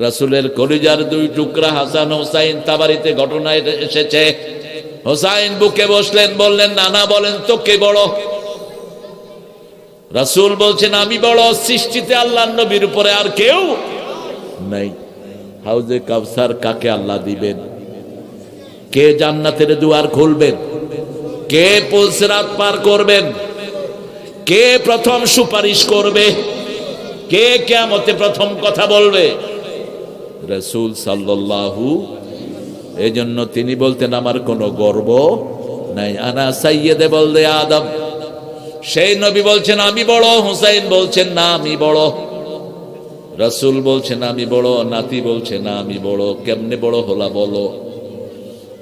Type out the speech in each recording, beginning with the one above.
রাসুলের কলিজার দুই টুকরা হাসান হোসাইন তাবারিতে ঘটনা এসেছে। হোসাইন বুকে বসলেন, বললেন, নানা, বলেন তো কে বড়। রাসুল বলছেন, আমি বড়, সৃষ্টিতে আল্লাহ নবীর উপরে আর কেউ নাই। হাউজে কাউসার কাকে আল্লাহ দিবেন? কে জান্নাতের দুয়ার খুলবেন? কে পুলসরাত পার করবেন? কে প্রথম সুপারিশ করবে? কে কেমতে প্রথম কথা বলবে? রসুল এই জন্য তিনি বলতেন, আমার কোনো গর্ব নাই। আনা সাইয়েদে বলদে আদম। সেই নবী বলছেন, আমি বড়। হুসাইন বলছেন, না, আমি বড়। রসুল বলছেন, আমি বড়। নাতি বলছে, না, আমি বড়। কেমনে বড় হলা বলো?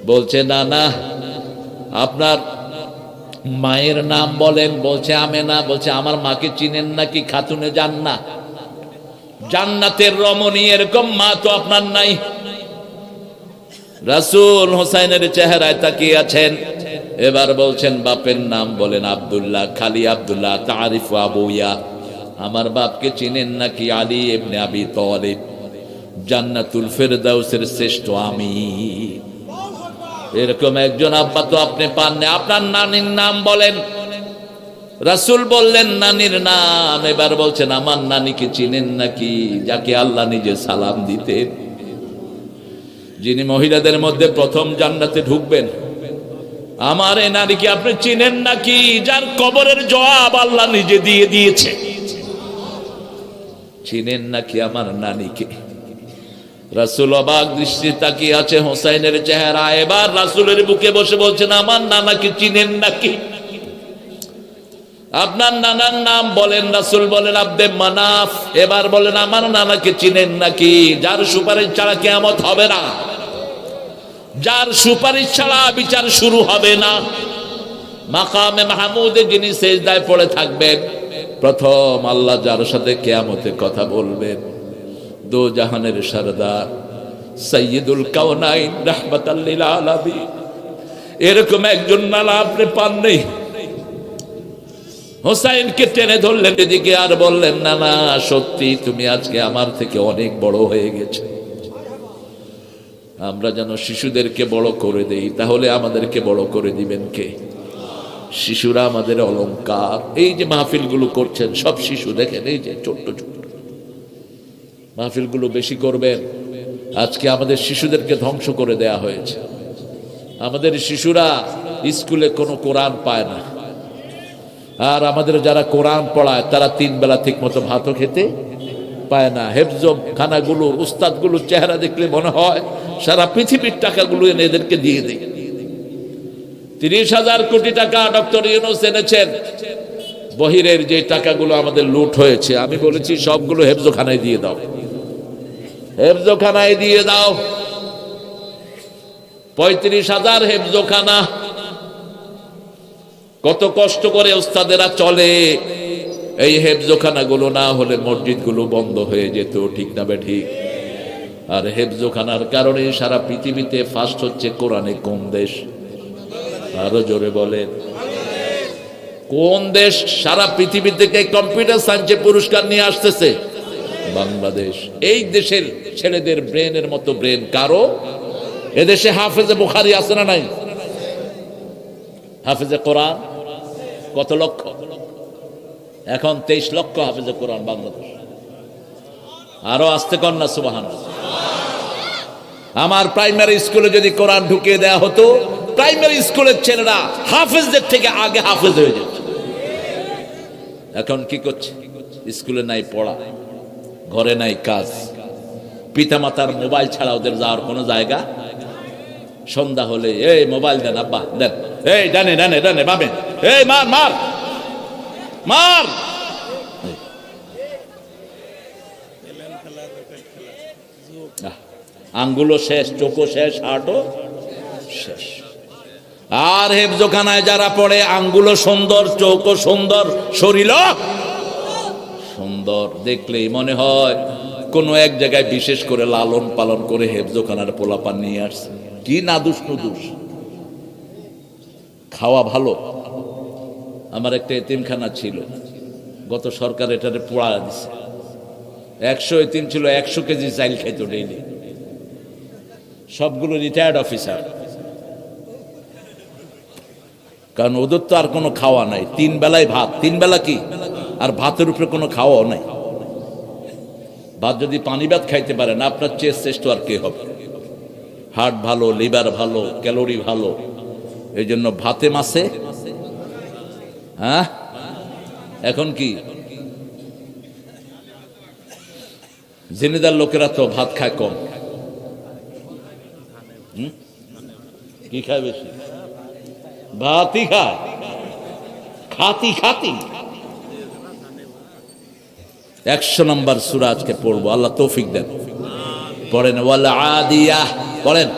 বলছে, না না। আপনার মায়ের নাম বলেন? বলছে, আমেনা। বলছে, আমার মাকে চিনেন নাকি? খাতুনে যান না? জান্নাতের রমণী, এরকম মা তো আপনার নাই। রাসূল হোসাইনের চেহারায় তাকিয়ে আছেন। এবার বলছেন, বাপের নাম বলেন আব্দুল্লাহ, খালি আব্দুল্লাহ, তারিফ আবুয়া। আমার বাপকে চিনেন নাকি আলী এমনি আবি তালিব? জান্নাতুল ফেরদাউসের শ্রেষ্ঠ আমি। এরকম একজন আব্বা তো আপনি পান না আপনার নানির নাম বলেন রাসূল বললেন, নানির নাম। এবার বলছেন, আমার নানিকে চিনেন নাকি? যাকে আল্লাহ নিজে সালাম দিতেন। যিনি মহিলাদের মধ্যে প্রথম জান্নাতে ঢুকবেন, আমার এই নারীকে আপনি চিনেন নাকি? যার কবরের জবাব আল্লাহ নিজে দিয়ে দিয়েছে। চিনেন নাকি আমার নানিকে? রাসুল অবাক দৃষ্টি তাকিয়ে আছে হোসাইনের চেহারা। এবার রাসুলের বুকে বসে বলছেন, আমার নানাকে চিনেন নাকি? আপনার নানার নাম বলেন, রাসুল বলেন, আব্দে মানাফ। এবার বলেন, আমার নানাকে চিনেন নাকি? যার সুপারিশ ছাড়া কেমত হবে না। যার সুপারিশ ছাড়া বিচার শুরু হবে না। মাকামে মাহমুদে যিনি সেজদায় পড়ে থাকবেন, প্রথম আল্লাহ যার সাথে কেয়ামতে কথা বলবেন। দো জাহানের সরদার সৈয়দুল কাউনাইন রহমতাল্লিল আলাবি এরকম একজন নালা আপনি পান নেই। হোসাইনকে টেনে ধরলেন এদিকে আর বললেন, না না, সত্যি তুমি আজকে আমার থেকে অনেক বড় হয়ে গেছে। আমরা যেন শিশুদেরকে বড় করে দেই, তাহলে আমাদেরকে বড় করে দিবেন কে? শিশুরা আমাদের অলংকার এই যে মাহফিলগুলো করছেন, সব শিশু দেখেন, এই যে ছোট্ট ছোট্ট। মাহফিলগুলো বেশি করবেন। আজকে আমাদের শিশুদেরকে ধ্বংস করে দেয়া হয়েছে। আমাদের শিশুরা স্কুলে কোনো কোরআন পায় না। আর আমাদের যারা কোরআন পড়ায়, তারা তিন বেলা ঠিক মতো ভাতও খেতে পায় না। হেফজ খানাগুলোর, উস্তাদগুলোর চেহারা দেখলে মনে হয় সারা পৃথিবীর টাকাগুলো এনে এদেরকে দিয়ে দেয়। তিরিশ হাজার কোটি টাকা ডক্টর ইউনুস এনেছেন। বহিরের যে টাকাগুলো আমাদের লুট হয়েছে, আমি বলেছি সবগুলো হেফজোখানায় দিয়ে দাও। হেফজোখানায় দিয়ে দাও। পঁয়ত্রিশ হাজার হেফজোখানা কত কষ্ট করে ওস্তাদেরা চলে। এই হেফজোখানা গুলো না হলে মসজিদগুলো বন্ধ হয়ে যেত, ঠিক না বে ঠিক? আর হেফজোখানার কারণে সারা পৃথিবীতে ফার্স্ট হচ্ছে কোরআনে কোন দেশ? আরও জোরে বলেন। কোন দেশ সারা পৃথিবী থেকে কম্পিউটার সায়েন্সে পুরস্কার নিয়ে আসতেছে? বাংলাদেশ। এই দেশের ছেলেদের ব্রেনের মতো ব্রেন কারও? এদেশে হাফেজে বুখারি আছে না নাই? হাফেজে কোরআন? কত লক্ষ? এখন তেইশ লক্ষ হাফেজে কোরআন বাংলাদেশ। আরও আসতে না সুবাহান আমার প্রাইমারি স্কুলে যদি কোরআন ঢুকিয়ে দেয়া হতো, প্রাইমারি স্কুলের ছেলেরা হাফেজদের থেকে আগে হাফেজ হয়ে যেত। এখন কি করছে? স্কুলে নাই পড়া, ঘরে নাই কাজ। পিতামাতার মোবাইল ছাড়া ওদের যাওয়ার কোনো জায়গা? সন্ধ্যা হলে, এই মোবাইল দেন, আব্বা, দেন। এই ডানে ডানে ডানে বামে এই মার মার মার আঙ্গুলো শেষ, চোখও শেষ, হাটও শেষ। আর হেফজোখানায় যারা পড়ে, আঙ্গুলো সুন্দর, চোখও সুন্দর শরীর সুন্দর। দেখলেই মনে হয় কোনো এক জায়গায় বিশেষ করে লালন পালন করে হেফজোখানার পোলাপান নিয়ে আসছে। কি নাদুস নুদুস খাওয়া ভালো? আমার একটা এতিমখানা ছিল। গত সরকার এটারে পোড়া দিছে। একশো তিন ছিল, একশো কেজি চাইল খাইত ডেইলি সবগুলো রিটায়ার্ড অফিসার কারণ ওদের তো আর কোনো খাওয়া নাই। তিন বেলায় ভাত। তিন বেলা কি? আর ভাতের উপরে কোনো খাওয়াও নাই। ভাত যদি পানি ভাত খাইতে পারেন, আপনার চেয়ে শ্রেষ্ঠ আর কে হবে? হার্ট ভালো লিভার ভালো ক্যালোরি ভালো। এই জন্য ভাতে মাসে হ্যাঁ? এখন কি? জেনেদার লোকেরা তো ভাত খায় কম। কি খায় বেশি? ভাতই খায়। খাতি খাতি। একশো নম্বর সুরা আজকে পড়ব, আল্লাহ তৌফিক দেন। পড়েন, ওয়াল আদিয়া, পড়েন।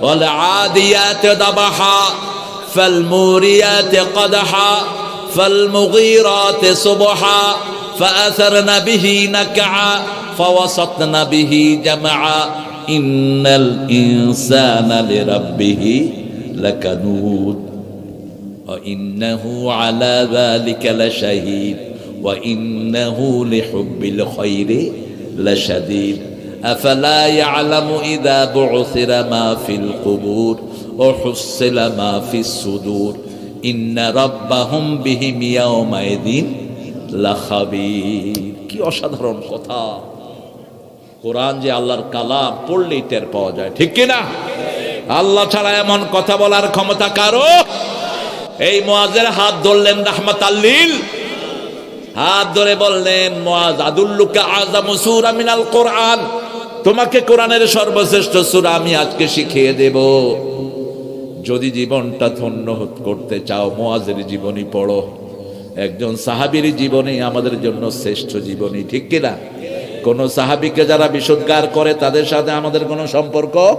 ওয়াল আদিয়াত দাবাহা। فالموريات قدحا فالمغيرات صبحا فأثرن به نكعا فوسطن به جمعا. إن الإنسان لربه لكنود. وإنه على ذلك لشهيد. وإنه لحب الخير لشديد. أفلا يعلم إذا بعثر ما في القبور؟ وحصل ما في الصدور إن ربهم بهم يومئذ لخبير কি অসাধারণ কথা কোরআন যে আল্লাহর কালাম পড়লেই টের পাওয়া যায় ঠিক কি না আল্লাহ ছাড়া এমন কথা বলার ক্ষমতা কারো এই মোয়াজের হাত ধরলেন রাহমাত আল্লিল হাত ধরে বললেন মোয়াজ আদুল্লুকা আজাম সূরা মিনাল কোরআন তোমাকে কোরআনের সর্বশ্রেষ্ঠ সূরা আমি আজকে শিখিয়ে দেব যদি জীবনটা ধন্য করতে চাও মোয়াজের জীবনী পড়ো। একজন সাহাবীর জীবনী আমাদের জন্য শ্রেষ্ঠ জীবনী, ঠিক কিনা? কোন সাহাবীকে যারা বিশুদ্ধার করে, তাদের সাথে আমাদের কোনো সম্পর্ক?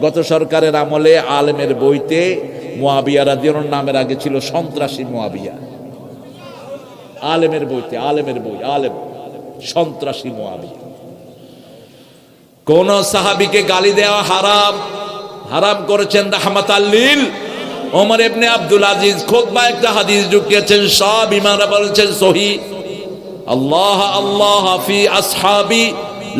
গত সরকারের আমলে আলেমের বইতে মোয়াবিয়া রাদিয়ার নামের আগে ছিল সন্ত্রাসী মোয়াবিয়া। আলেমের বইতে, আলেমের বই, আলেম, সন্ত্রাসী মোয়াবিয়া। কোন সাহাবিকে গালি দেওয়া হারাম হারাম করেছেন রাহমাত আল্লিল ওমর ইবনে আব্দুল আজিজ খোদবা একটা হাদিস ঢুকিয়েছেন, সব ইমামরা বলেছেন সহি। আল্লাহ আল্লাহ ফি আসহাবি,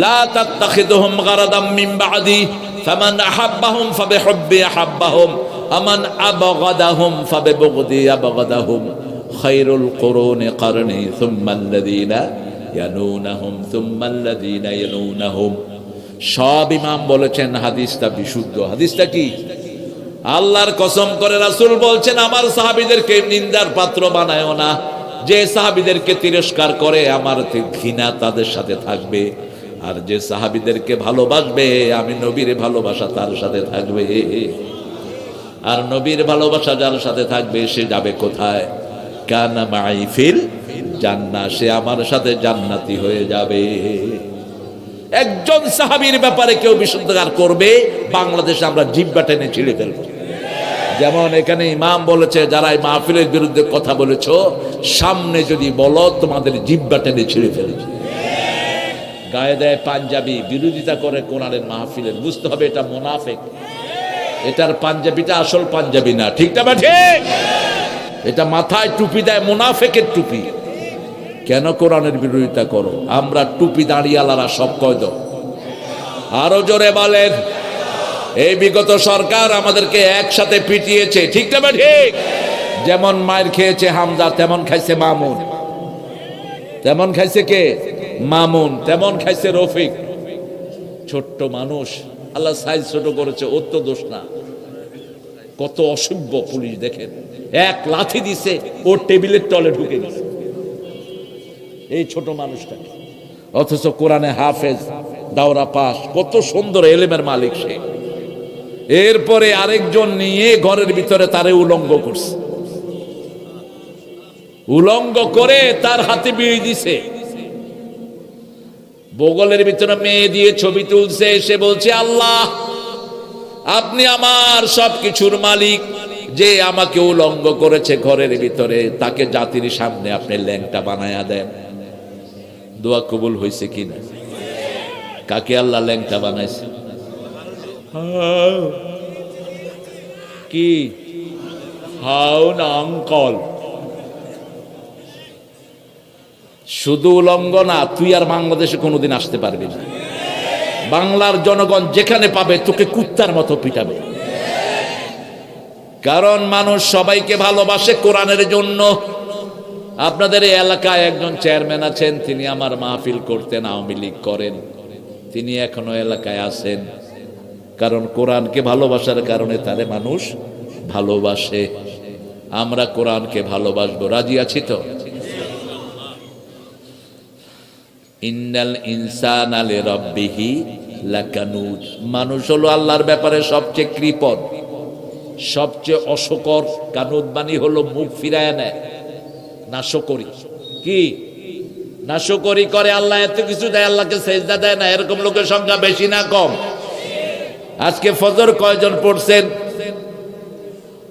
লা তাত্তাখিদুহুম গারাদাম মিন বাদি, ফামান আহাব্বাহুম ফাবিহুব্বি আহাব্বাহুম, আমান আবগাদাহুম ফাবিবুগদি আবগাদাহুম খায়রুল কুরুনি কারনি সুম্মা আল্লাযীনা ইয়ানুনাহুম সুম্মা আল্লাযীনা ইয়ানুনাহুম সব ইমাম বলেছেন হাদিসটা বিশুদ্ধ। হাদিসটা কি? আল্লাহর কসম করে রাসূল বলছেন, আমার সাহাবীদেরকে নিন্দার পাত্র বানায় না। যে সাহাবীদেরকে তিরস্কার করে, আমার ঘৃণা তাদের সাথে থাকবে। আর যে সাহাবীদেরকে ভালোবাসবে, আমি নবীর ভালোবাসা তার সাথে থাকবে। আর নবীর ভালোবাসা যার সাথে থাকবে, সে যাবে কোথায়? কানা মাইফিল জান্না সে আমার সাথে জান্নাতি হয়ে যাবে। একজন সাহাবীর ব্যাপারে কেউ বিশুদ্ধার করবে, বাংলাদেশে আমরা জিব্বা টেনে ছিঁড়ে ফেলব। যেমন এখানে ইমাম বলেছে, যারা এই মাহফিলের বিরুদ্ধে কথা বলেছ, সামনে যদি বলো, তোমাদের জিব্বা টেনে ছিঁড়ে ফেলবে। গায়ে দেয় পাঞ্জাবি, বিরোধিতা করে কোরআনের মাহফিলের বুঝতে হবে এটা মোনাফেক। এটার পাঞ্জাবিটা আসল পাঞ্জাবি না, ঠিক না বা ঠিক? এটা মাথায় টুপি দেয়, মোনাফেকের টুপি। কেন কোরআনের বিরোধিতা করো? আমরা টুপি দাঁড়িয়ালারা সব কয় আরও জোরে বলেন। এই বিগত সরকার আমাদেরকে একসাথে পিটিয়েছে, ঠিক না ঠিক। যেমন মায়ের খেয়েছে হামজা, তেমন খাইছে মামুন। তেমন খাইছে কে? মামুন। তেমন খাইছে রফিক। ছোট্ট মানুষ। আল্লাহ সাইজ ছোট করেছে, ওর তো দোষ না। কত অসভ্য পুলিশ, দেখেন। এক লাথি দিছে, ওর টেবিলের তলে ঢুকে গেছে। এই ছোট মানুষটাকে। অথচ কোরআনে হাফেজ, দাওরা পাস, কত সুন্দর এলেমের মালিক সে। এরপরে আরেকজন নিয়ে ঘরের ভিতরে তারে উলঙ্গ করছে। উলঙ্গ করে তার হাতে বিড়ি দিছে। বগলের ভিতরে মেয়ে দিয়ে ছবি তুলছে সে বলছে, আল্লাহ, আপনি আমার সবকিছুর মালিক। যে আমাকে উলঙ্গ করেছে ঘরের ভিতরে, তাকে জাতির সামনে আপনি ল্যাংটা বানায়া দেন। দোয়া কবুল হয়েছে কিনা কাকে আল্লাহ ল্যাংটা বানাইছে? কি? হাউ না অঙ্কল শুধু উলঙ্গ না, তুই আর বাংলাদেশে কোনোদিন আসতে পারবি না। বাংলার জনগণ যেখানে পাবে, তোকে কুত্তার মতো পিটাবে। কারণ মানুষ সবাইকে ভালোবাসে কোরআনের জন্য আপনাদের এই এলাকায় একজন চেয়ারম্যান আছেন, তিনি আমার মাহফিল করতেন, আওয়ামী লীগ করেন। তিনি এখনও এলাকায় আছেন। কারণ কোরআনকে ভালোবাসার কারণে তারে মানুষ ভালোবাসে। আমরা কোরআনকে ভালোবাসবো। রাজি আছি তো? ইন্নাল ইনসান আলে রব্বিহি লাকানুজ। মানুষ হলো আল্লাহর ব্যাপারে সবচেয়ে কৃপণ, সবচেয়ে অশকর। কানুদ বাণী হলো মুখ ফিরায় নেয়। নাশকরি কি? নাশকরি করে আল্লাহ, এত কিছু দেয়, আল্লাহকে সেজদা দেয় না, এরকম লোকের সংখ্যা বেশি না কম। আজকে ফজর কয়জন পড়ছেন?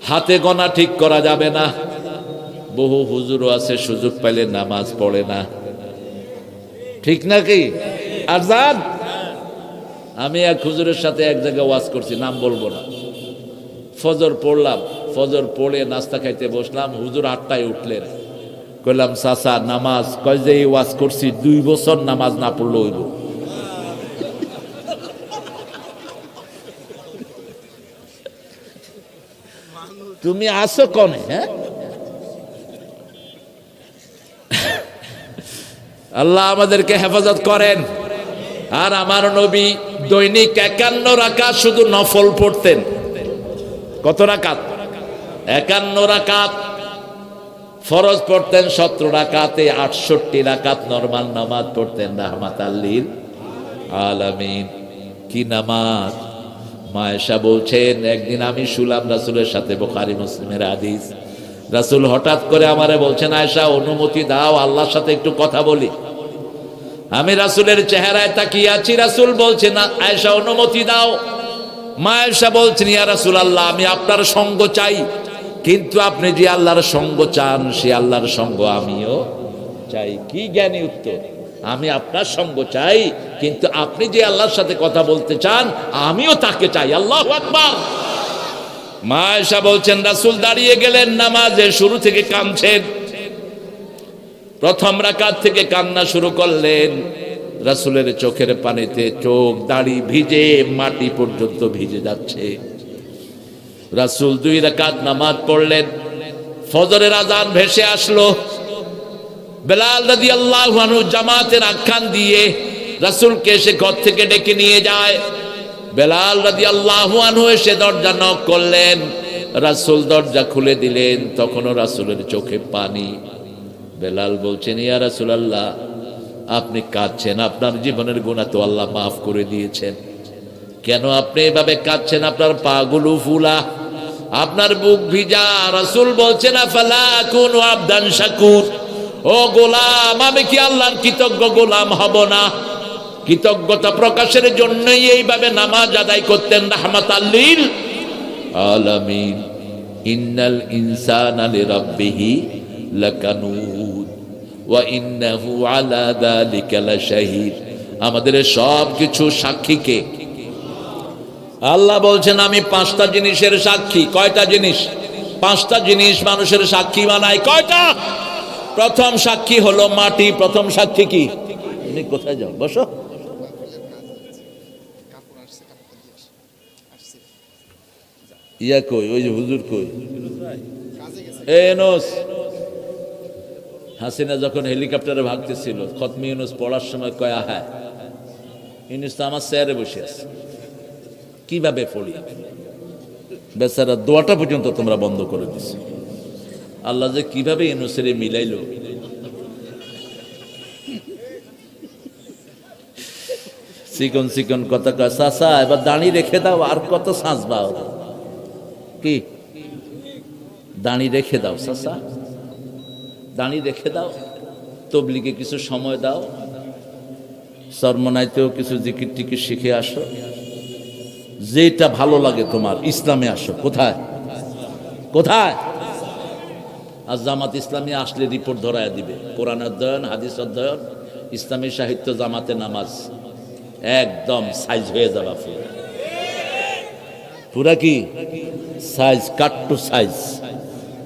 হাতে গোনা ঠিক করা যাবে না। বহু হুজুরও আছে, সুযোগ পাইলে নামাজ পড়ে না। ঠিক নাকি যান আমি এক হুজুরের সাথে এক জায়গায় ওয়াজ করছি, নাম বলব না। ফজর পড়লাম, ফজর পড়ে নাস্তা খাইতে বসলাম, হুজুর আটটায় উঠলেন। কইলাম, চাচা, নামাজ কয় যে এই ওয়াজ করছি? দুই বছর নামাজ না পড়লে হইব। তুমি আসো কনে হ্যাঁ? আল্লাহ আমাদেরকে হেফাজত করেন। আর আমার নবী দৈনিক একান্ন রাকাত শুধু নফল পড়তেন। কত রাকাত? একান্ন রাকাত ফরজ পড়তেন সতেরো রাকাতে, আটষট্টি রাকাত নরমাল নামাজ পড়তেন রাহমাত আল্লিল আলামিন। কি নামাজ? মায়েশা বলছেন, একদিন আমি শুলাম রাসুলের সাথে বোখারি মুসলিমের আদিস রাসুল হঠাৎ করে আমারে বলছেন আয়সা অনুমতি দাও, আল্লাহর সাথে একটু কথা বলি। আমি রাসুলের চেহারায় তাকিয়ে আছি, রাসুল বলছেন আয়সা অনুমতি দাও। মায়েশা বলছেন, ইয়া রাসুল আল্লাহ আমি আপনার সঙ্গ চাই। কিন্তু আপনি যে আল্লাহর সঙ্গ চান, সে আল্লাহর সঙ্গ আমিও চাই। কি জ্ঞানী উত্তর? আমি আপনার সঙ্গ চাই, কিন্তু আপনি যে আল্লাহর সাথে কথা বলতে চান, আমিও তাকে চাই। আল্লাহ আকবার। মা আয়সা বলছেন, রাসুল দাঁড়িয়ে গেলেন নামাজের শুরু থেকে কাঁদছেন। প্রথম রাকাত থেকে কান্না শুরু করলেন। রাসুলের চোখের পানিতে চোখ দাড়ি ভিজে মাটি পর্যন্ত ভিজে যাচ্ছে। রাসুল দুই রাকাত নামাজ পড়লেন। ফজরের আজান ভেসে আসলো। বেলাল দাদি আল্লাহ জামাতের আখ্যান দিয়ে রাসুলকে এসে ঘর থেকে ডেকে নিয়ে যায়। বেলাল রাদি আল্লাহ এসে দরজা নক করলেন। রাসুল দরজা খুলে দিলেন, তখনও রাসুলের চোখে পানি। বেলাল বলছেন, ইয়া রাসুল আল্লাহ আপনি কাঁদছেন, আপনার জীবনের গুণা তো আল্লাহ মাফ করে দিয়েছেন। কেন আপনি এভাবে কাঁদছেন? আপনার পাগুলো ফুলা। আপনার বুক ভিজা, রাসুল বলছেন আফালা কোন আবদান শাকুর। ও গোলাম, আমি কি আল্লাহর কৃতজ্ঞ গোলাম হব না? কৃতজ্ঞতা প্রকাশের জন্যই এইভাবে নামাজ আদায় করতেন রাহমাত আল্লিল আলামিন। ইন্নাল ইনসানা লিরাব্বিহি লাকানুদ ওয়া ইন্নাহু আলা যালিকা লাশাহিদ। আমাদের সব কিছু সাক্ষীকে আল্লাহ বলছেন, আমি পাঁচটা জিনিসের সাক্ষী। কয়টা জিনিস? পাঁচটা জিনিস মানুষের সাক্ষী বানায় কয়টা? প্রথম সাক্ষী হলো মাটি। প্রথম সাক্ষী কি? তুমি কোথায় যাও? বসো। ইয়া কই? ওই যে হুজুর কই? এনোস হাসিনা যখন হেলিকপ্টারে ভাগতেছিল, খতমি ইউনুস পড়ার সময় কয়া হ্যাঁ ইউনুস তো আমার স্যারে বসে আছে। কীভাবে পড়ি? বেচারা দোয়াটা পর্যন্ত তোমরা বন্ধ করে দিছো। আল্লাহ যে কীভাবে ইউনুসের মিলাইলো। চিকন চিকন কথা কয় এবার দাঁড়ি রেখে দাও, আর কত সাঁচবা কি? দাঁড়ি রেখে দাও, চাচা। দাঁড়ি রেখে দাও, তবলিগে কিছু সময় দাও। সরমনাইতেও কিছু জিকির টিকির শিখে আসো। যেটা ভালো লাগে তোমার, ইসলামে আসো। কোথায়? কোথায়? আর জামাত ইসলামী আসলে রিপোর্ট ধরায় দিবে। কোরআন অধ্যয়ন, হাদিস অধ্যয়ন, ইসলামী সাহিত্য, জামাতে নামাজ। একদম সাইজ হয়ে যাবা পুরা পুরা কি? সাইজ কাট টু সাইজ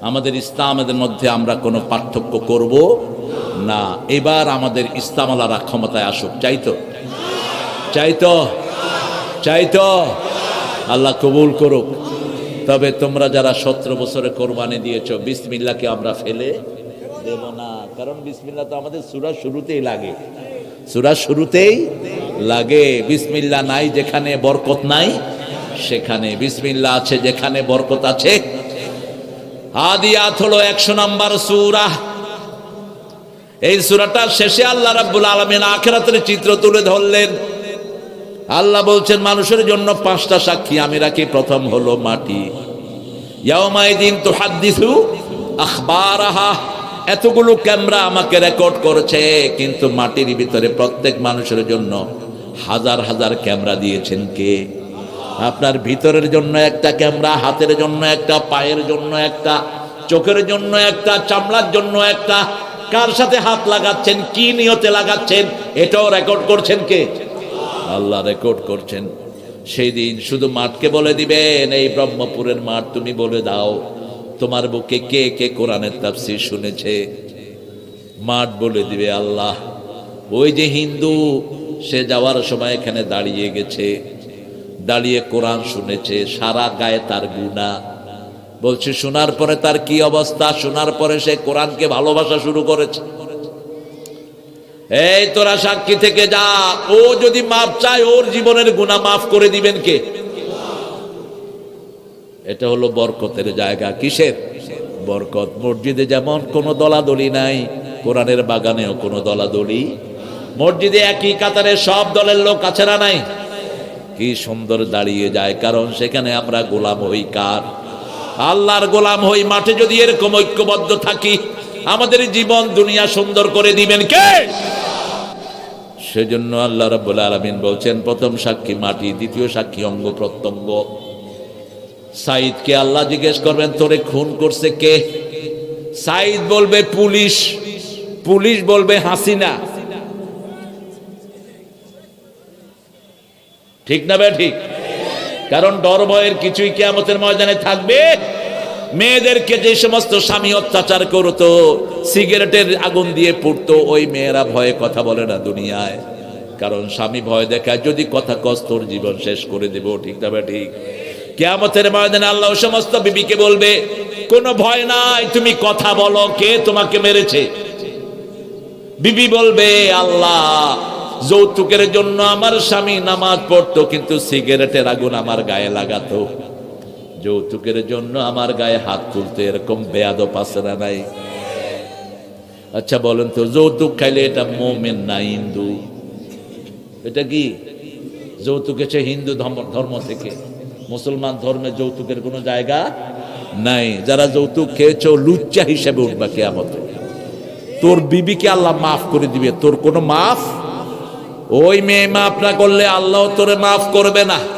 আমাদের ইসলামের মধ্যে আমরা কোনো পার্থক্য করব না। এবার আমাদের ইস্তামালারা ক্ষমতায় আসুক। চাইতো? চাইতো? চাইতো? আল্লাহ কবুল করুক। তবে তোমরা যারা সতেরো বছরে কোরবানি দিয়েছ বিসমিল্লাকে আমরা ফেলে দেব না। কারণ বিসমিল্লা তো আমাদের সুরা শুরুতেই লাগে। সুরা শুরুতেই লাগে। বিসমিল্লা নাই যেখানে বরকত নাই, সেখানে বিসমিল্লা আছে যেখানে বরকত আছে। আদিয়াত হলো একশো নাম্বার সুরা। এই সুরাটার শেষে আল্লাহ রাব্বুল আলমিন আখেরাতের চিত্র তুলে ধরলেন। আল্লাহ বলছেন, মানুষের জন্য পাঁচটা সাক্ষী আমি রাখি। প্রথম হলো মাটি। তো হাদ্দিসু আখবারাহা। এতগুলো ক্যামেরা আমাকে রেকর্ড করেছে, কিন্তু মাটির ভিতরে প্রত্যেক মানুষের জন্য হাজার হাজার ক্যামেরা দিয়েছেন কে? আপনার ভিতরের জন্য একটা ক্যামেরা, হাতের জন্য একটা, পায়ের জন্য একটা, চোখের জন্য একটা, চামড়ার জন্য একটা। কার সাথে হাত লাগাচ্ছেন, কি নিয়তে লাগাচ্ছেন, এটাও রেকর্ড করছেন কে? আল্লাহ রেকর্ড করছেন। সেই দিন শুধু মাঠকে বলে দিবেন, এই ব্রহ্মপুরের মাঠ তুমি বলে দাও, তোমার বুকে কে কে কোরআনের তাফসির শুনেছে? মাঠ বলে দিবে আল্লাহ। ওই যে হিন্দু, সে যাওয়ার সময় এখানে দাঁড়িয়ে গেছে, দাঁড়িয়ে কোরআন শুনেছে, সারা গায়ে তার গুণা। বলছে, শোনার পরে তার কি অবস্থা? শোনার পরে সে কোরআনকে ভালোবাসা শুরু করেছে। এই, তোরা সাক্ষী থেকে যা। ও যদি মাফ চায়, ওর জীবনের গুণা মাফ করে দিবেন কে? এটা হলো বরকতের জায়গা। কিসের? বরকত। মসজিদে যেমন কোনো দলাদলি নাই, কোরআনের বাগানেও কোনো দলাদলি। মসজিদে একই কাতারে সব দলের লোক আছে না নাই? কি সুন্দর দাঁড়িয়ে যায়, কারণ সেখানে আমরা গোলাম হই কার? আল্লাহর গোলাম হই মাঠে যদি এরকম ঐক্যবদ্ধ থাকি আমাদের জীবন দুনিয়া সুন্দর করে দিবেন কে? সেজন্য আল্লাহ রাব্বুল আলামিন বলছেন, প্রথম সাক্ষী মাটি, দ্বিতীয় সাক্ষী অঙ্গ প্রত্যঙ্গ। সাইদকে আল্লাহ জিজ্ঞেস করবেন, তোরে খুন করছে কে? সাইদ বলবে, পুলিশ। পুলিশ বলবে, হাসিনা। ঠিক না বে ঠিক? কারণ ডর ভয়ের কিছুই কেয়ামতের ময়দানে থাকবে মেয়েদেরকে যে সমস্ত স্বামী অত্যাচার করতো, সিগারেটের আগুন দিয়ে পড়তো, ওই মেয়েরা ভয়ে কথা বলে না দুনিয়ায়। কারণ স্বামী ভয় দেখায়, যদি কথা কস, তোর জীবন শেষ করে দেব, ঠিক না বে ঠিক? কেয়ামতের ময়দানে আল্লাহ সমস্ত বিবিকে বলবে, কোনো ভয় নাই, তুমি কথা বলো, কে তোমাকে মেরেছে? বিবি বলবে, আল্লাহ, যৌতুকের জন্য আমার স্বামী নামাজ পড়তো, কিন্তু সিগারেটের আগুন আমার গায়ে লাগাতো। যৌতুকের জন্য আমার গায়ে হাত তুলতে এরকম বেয়াদ পাশে না নাই? আচ্ছা বলেন তো, যৌতুক খাইলে এটা মোমেন না হিন্দু? এটা কি? যৌতুক এসে হিন্দু ধর্ম থেকে। মুসলমান ধর্মে যৌতুকের কোনো জায়গা নাই। যারা যৌতুক খেয়েছ লুচ্চা হিসেবে উঠবা কেয়ামতে। তোর বিবিকে আল্লাহ মাফ করে দিবে। তোর কোনো মাফ? ওই মেয়ে মাফ না করলে আল্লাহ তোরে মাফ করবে না।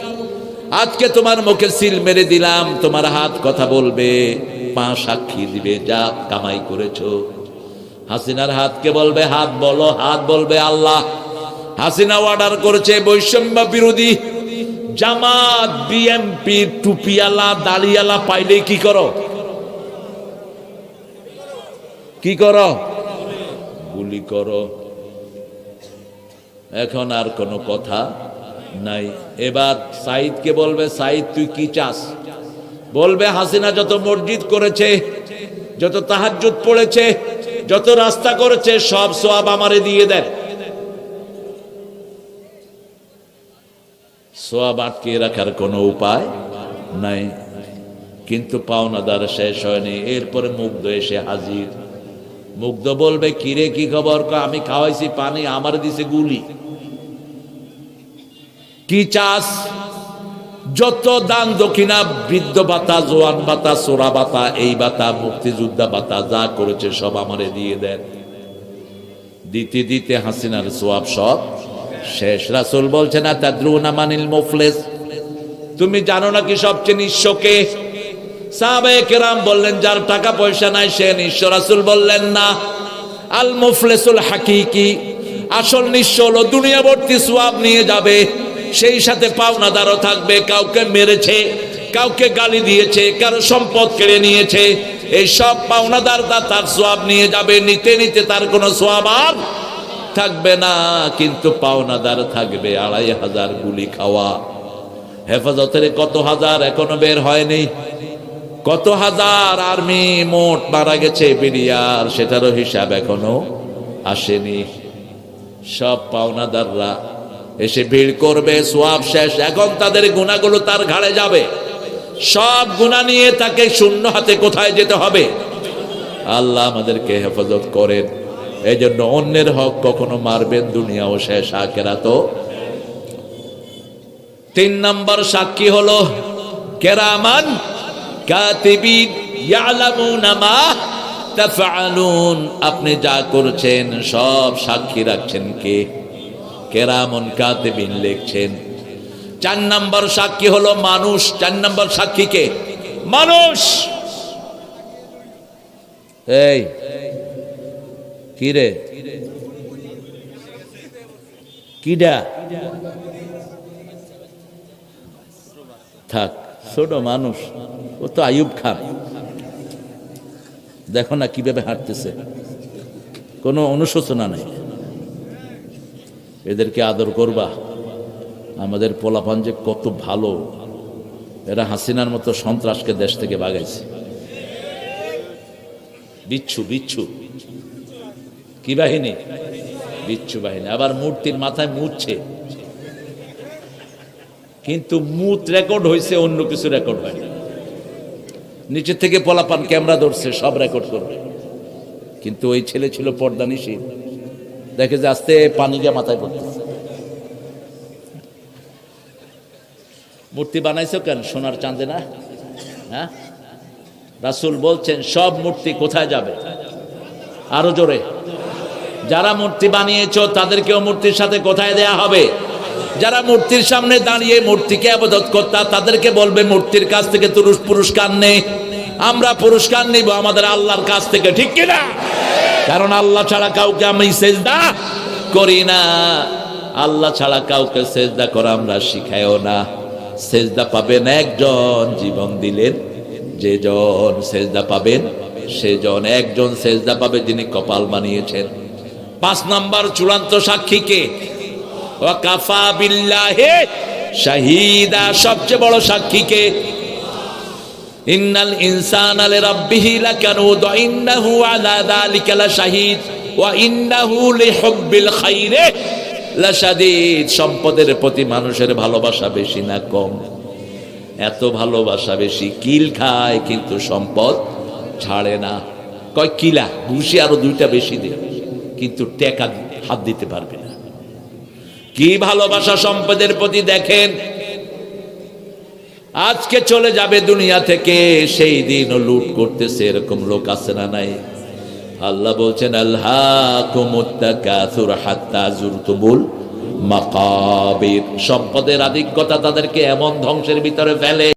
আজকে তোমার মুখে সিল মেরে দিলাম, তোমার হাত কথা বলবে, পা সাক্ষী দিবে, যা কামাই করেছ। হাসিনার হাতকে বলবে, হাত বলো, হাত বলবে আল্লাহ। হাসিনা অর্ডার করেছে, বৈষম্য বিরোধী। জামাত বিএমপি টুপিয়ালা দাড়িয়ালা পাইলে কি করো? কি করো? গুলি করো। এখন আর কোনো কথা নাই। এবার সাইদকে বলবে সাইদ তুই কি চাস? বলবে, হাসিনা যত মসজিদ করেছে, যত তাহাজ্জুদ পড়েছে, যত রাস্তা করেছে, সব সব আমারে দিয়ে দেন। সোয়াব আটকে রাখার কোনো উপায় নাই। কিন্তু পাওনা পাওনাদার শেষ হয়নি। এরপরে মুগ্ধ এসে হাজির। মুগ্ধ বলবে, কিরে, কি খবর? আমি খাওয়াইছি পানি, আমার দিছে গুলি। কি চাস? যত দান দক্ষিণা, বৃদ্ধ বাতা জোয়ান বাতা সোরা ভাতা, এই বাতা মুক্তিযোদ্ধা বাতা যা করেছে সব আমারে দিয়ে দেন। দিতে দিতে হাসিনার সোয়াব সব শেষ। রাসুল বলছে না তাদ্রুনা মানিল মুফলেস? তুমি জানো না নাকি সবচেয়ে নিঃস্বকে সাহাবে কেরাম বললেন, যার টাকা পয়সা নাই, সে নিঃস্ব। রাসুল বললেন, না। আল মুফলেসুল হাকি হাকিকি, আসল নিঃস্ব হলো দুনিয়াবর্তী সোয়াব নিয়ে যাবে। সেই সাথে পাওনাদারও থাকবে, কাউকে মেরেছে, কাউকে গালি দিয়েছে, কারও সম্পদ কেড়ে নিয়েছে। এই সব পাওনাদার তার সোয়াব নিয়ে যাবে, নিতে নিতে তার কোনো সোয়াব আর থাকবে না। কিন্তু পাওনাদার থাকবে আড়াই হাজার গুলি খাওয়া। হেফাজতের কত হাজার এখনও বের হয়নি? কত হাজার আর্মি মোট মারা গেছে বিডিআর সেটারও হিসাব এখনও আসেনি। সব পাওনাদাররা এসে ভিড় করবে সোয়াব শেষ। এখন তাদের গুণাগুলো তার ঘাড়ে যাবে। সব গুণা নিয়ে তাকে শূন্য হাতে কোথায় যেতে হবে? আল্লাহ আমাদেরকে হেফাজত করেন। এই জন্য অন্যের হক কখনো মারবেন, দুনিয়াও শেষ আকেরা তো তিন নম্বর সাক্ষী হলো কেরামান আপনি যা করছেন, সব সাক্ষী রাখছেন কে? কেরামন কাতিবিন লিখছেন। চার নম্বর সাক্ষী হলো মানুষ, চার নম্বর সাক্ষী কে? মানুষ! এই, কি রে? কিডা? থাক, ছোট মানুষ, ও তো আয়ুব খান। দেখো না কীভাবে হাঁটতেছে। কোনো অনুশোচনা নেই। এদেরকে আদর করবা। আমাদের পোলাপান যে কত ভালো। এরা হাসিনার মতো সন্ত্রাসকে দেশ থেকে বাগাইছে। বিচ্ছু বিচ্ছু। কি বাহিনী? বিচ্ছু বাহিনী। আবার মূর্তির মাথায় মুছছে। কিন্তু মুত রেকর্ড হয়েছে অন্য কিছু রেকর্ড হয় না। নিচে থেকে পলাপান ক্যামেরা ধরছে, সব রেকর্ড করবে। কিন্তু ওই ছেলে ছিল পর্দা নিশীল দেখে যে আস্তে পানি গিয়ে মাথায় পড়তেছে। মূর্তি বানাইছো কেন? সোনার চাঁদে না? হ্যাঁ? রাসুল বলছেন, সব মূর্তি কোথায় যাবে? আরও জোরে। যারা মূর্তি বানিয়েছ, তাদেরকেও মূর্তির সাথে কোথায় দেয়া হবে? যারা মূর্তির সামনে দাঁড়িয়ে মূর্তিকে আবাদত করতা, তাদেরকে বলবে, মূর্তির কাছ থেকে তুরুষ পুরস্কার নেই আমরা পুরস্কার নিব আমাদের আল্লাহর কাছ থেকে, ঠিক কিনা? কারণ আল্লাহ ছাড়া কাউকে আমি সেজদা করি না। আল্লাহ ছাড়া কাউকে সেজদা করা আমরা শিখাইও না। সেজদা পাবেন একজন, জীবন দিলেন যেজন সেজদা পাবেন সেজন একজন সেজদা পাবে যিনি কপাল বানিয়েছেন। পাঁচ নাম্বার চূড়ান্ত সাক্ষীকে ওয়াকাফা বিল্লাহে, শাহিদা, সবচেয়ে বড় সাক্ষীকে ইন্নাল ইনসানা লিরাব্বিহি লাকানুদ, ইন্নাহু আলা যালিকা লাশাহিদ, ওয়া ইন্নাহু লিহুব্বিল খাইরি। লাশাদীদ, সম্পদের প্রতি মানুষের ভালোবাসা বেশি না কম। এত ভালোবাসা বেশি, কিল খায় কিন্তু সম্পদ ছাড়ে না। কয় কিলা? ঘুষি আরও দুইটা বেশি দে। কিন্তু টেকা হাত দিতে পারবে না। কি ভালোবাসা সম্পদের প্রতি দেখেন? আজকে চলে যাবে দুনিয়া থেকে, সেই দিনও লুট করতেছে, এরকম লোক আছে না নাই? আল্লাহ বলছেন আল্লাহ সম্পদের আধিক্যতা তাদেরকে এমন ধ্বংসের ভিতরে ফেলে।